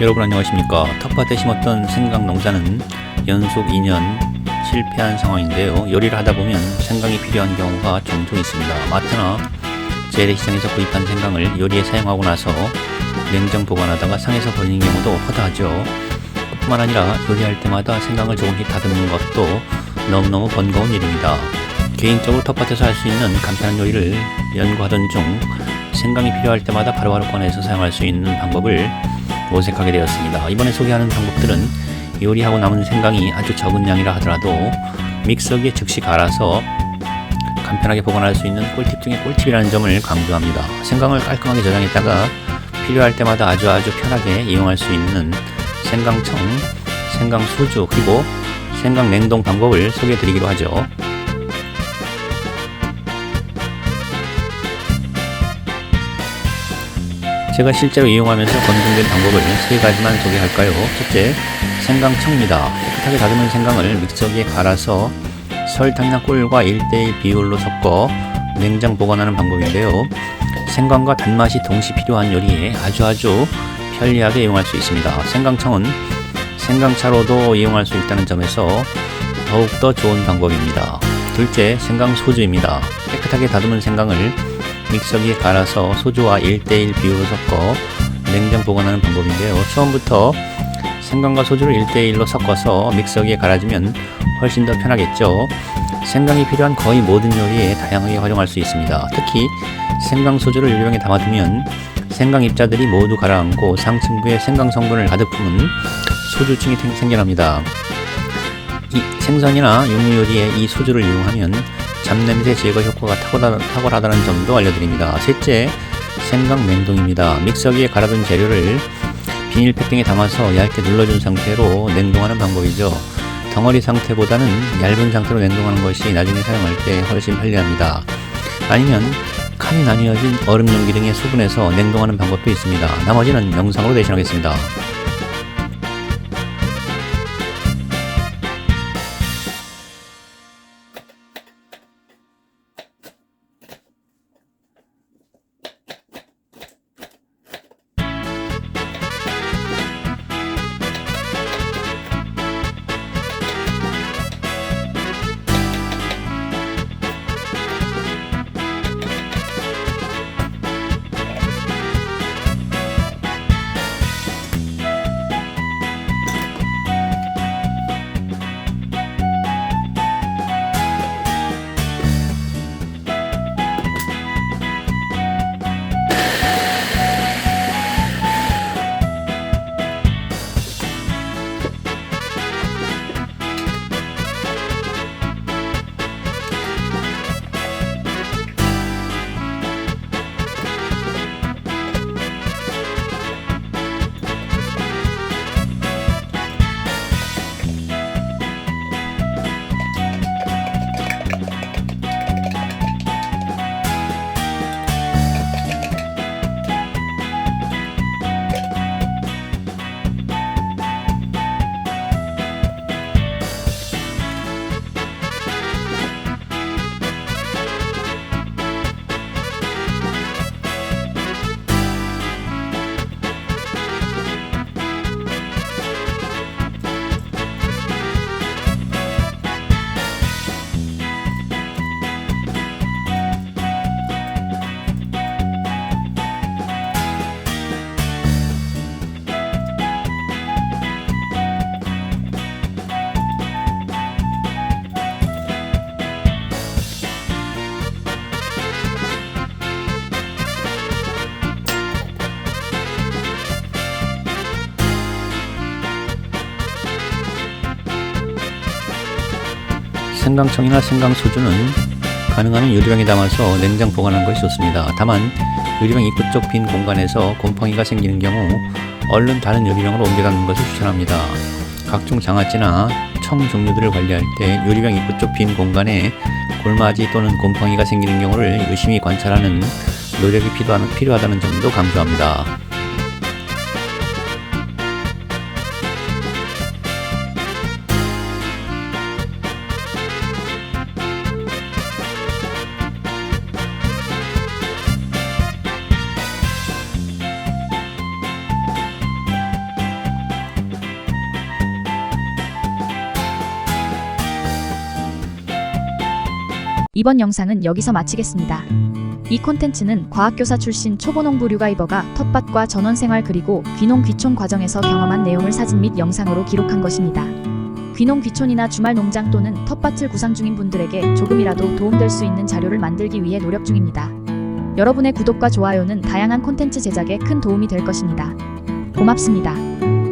여러분 안녕하십니까? 텃밭에 심었던 생강 농사는 연속 2년 실패한 상황인데요. 요리를 하다 보면 생강이 필요한 경우가 종종 있습니다. 마트나 재래시장에서 구입한 생강을 요리에 사용하고 나서 냉장 보관하다가 상해서 버리는 경우도 허다하죠. 뿐만 아니라 요리할 때마다 생강을 조금씩 다듬는 것도 너무너무 번거로운 일입니다. 개인적으로 텃밭에서 할 수 있는 간편한 요리를 연구하던 중 생강이 필요할 때마다 바로바로 꺼내서 사용할 수 있는 방법을 모색하게 되었습니다. 이번에 소개하는 방법들은 요리하고 남은 생강이 아주 적은 양이라 하더라도 믹서기에 즉시 갈아서 간편하게 보관할 수 있는 꿀팁 중에 꿀팁이라는 점을 강조합니다. 생강을 깔끔하게 저장했다가 필요할 때마다 아주 아주 편하게 이용할 수 있는 생강청, 생강 소주 그리고 생강 냉동 방법을 소개해 드리기로 하죠. 제가 실제로 이용하면서 검증된 방법을 세 가지만 소개할까요? 첫째, 생강청입니다. 깨끗하게 다듬은 생강을 믹서기에 갈아서 설탕이나 꿀과 1대1 비율로 섞어 냉장 보관하는 방법인데요. 생강과 단맛이 동시 필요한 요리에 아주 아주 편리하게 이용할 수 있습니다. 생강청은 생강차로도 이용할 수 있다는 점에서 더욱더 좋은 방법입니다. 둘째, 생강 소주입니다. 깨끗하게 다듬은 생강을 믹서기에 갈아서 소주와 1대1 비율로 섞어 냉장 보관하는 방법인데요. 처음부터 생강과 소주를 1대1로 섞어서 믹서기에 갈아주면 훨씬 더 편하겠죠. 생강이 필요한 거의 모든 요리에 다양하게 활용할 수 있습니다. 특히 생강 소주를 유령에 담아두면 생강 입자들이 모두 가라앉고 상층부에 생강 성분을 가득 품은 소주층이 생겨납니다. 이 생선이나 육류 요리에 이 소주를 이용하면 잡냄새 제거 효과가 탁월하 다, 는 점도 알려드립니다. 셋째, 생강 냉동입니다. 믹서기에 갈아둔 재료를 비닐 패킹에 담아서 얇게 눌러준 상태로 냉동하는 방법이죠. 덩어리 상태보다는 얇은 상태로 냉동하는 것이 나중에 사용할 때 훨씬 편리합니다. 아니면 칸이 나뉘어진 얼음 용기 등의 수분에서 냉동하는 방법도 있습니다. 나머지는 영상으로 대신하겠습니다. 생강청이나 생강소주는 가능하면 유리병에 담아서 냉장 보관하는 것이 좋습니다. 다만 유리병 입구 쪽 빈 공간에서 곰팡이가 생기는 경우 얼른 다른 유리병으로 옮겨 담는 것을 추천합니다. 각종 장아찌나 청 종류들을 관리할 때 유리병 입구 쪽 빈 공간에 골마지 또는 곰팡이가 생기는 경우를 유심히 관찰하는 노력이 필요하다는 점도 강조합니다. 이번 영상은 여기서 마치겠습니다. 이 콘텐츠는 과학교사 출신 초보농부 류가이버가 텃밭과 전원생활 그리고 귀농 귀촌 과정에서 경험한 내용을 사진 및 영상으로 기록한 것입니다. 귀농 귀촌이나 주말 농장 또는 텃밭을 구상 중인 분들에게 조금이라도 도움될 수 있는 자료를 만들기 위해 노력 중입니다. 여러분의 구독과 좋아요는 다양한 콘텐츠 제작에 큰 도움이 될 것입니다. 고맙습니다.